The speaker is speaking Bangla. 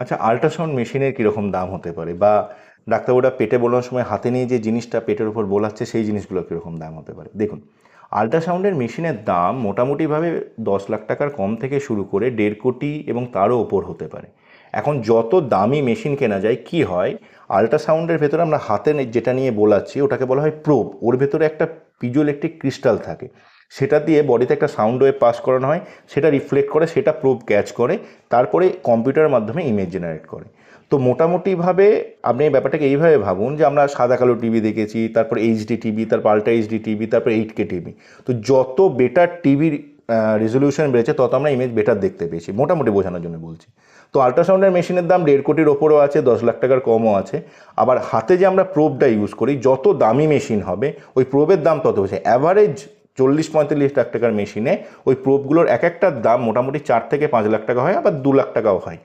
আচ্ছা আল্ট্রাসাউন্ড মেশিনের কীরকম দাম হতে পারে? বা ডাক্তারবাবুরা পেটে বোলানোর সময় হাতে নিয়ে যে জিনিসটা পেটের উপর বোলাচ্ছে, সেই জিনিসগুলো কীরকম দাম হতে পারে? দেখুন আল্ট্রাসাউন্ডের মেশিনের দাম মোটামুটিভাবে দশ লাখ টাকার কম থেকে শুরু করে দেড় কোটি এবং তারও ওপর হতে পারে। এখন যত দামি মেশিন কেনা যায়, কি হয়? আল্ট্রাসাউন্ডের ভেতরে আমরা হাতে যেটা নিয়ে বোলাচ্ছি, ওটাকে বলা হয় প্রোব ওর ভেতরে একটা পিজোইলেকট্রিক ক্রিস্টাল থাকে। সেটা দিয়ে বডিতে একটা সাউন্ড ওয়েভ পাস করানো হয়, সেটা রিফ্লেক্ট করে, সেটা প্রোব ক্যাচ করে, তারপরে কম্পিউটারের মাধ্যমে ইমেজ জেনারেট করে। তো মোটামুটিভাবে আপনি এই ব্যাপারটাকে এইভাবে ভাবুন যে আমরা সাদা কালো টিভি দেখেছি, তারপর এইচডি টিভি তারপর আল্ট্রা এইচডি টিভি তারপর এইট কে টিভি তো যত বেটার টিভির রেজলিউশন বেড়েছে, তত আমরা ইমেজ বেটার দেখতে পেয়েছি, মোটামুটি বোঝানোর জন্য বলছি। তো আল্ট্রাসাউন্ডের মেশিনের দাম দেড় কোটির ওপরও আছে, দশ লাখ টাকার কমও আছে। আবার হাতে যে আমরা প্রোবটা ইউজ করি, যত দামি মেশিন হবে, ওই প্রোবের দাম তত বেশি। অ্যাভারেজ চল্লিশ পঁয়তাল্লিশ লাখ টাকার মেশিনে ওই প্রোপগুলোর এক একটার দাম মোটামুটি চার থেকে পাঁচ লাখ টাকা হয়, আবার দু লাখ টাকাও হয়।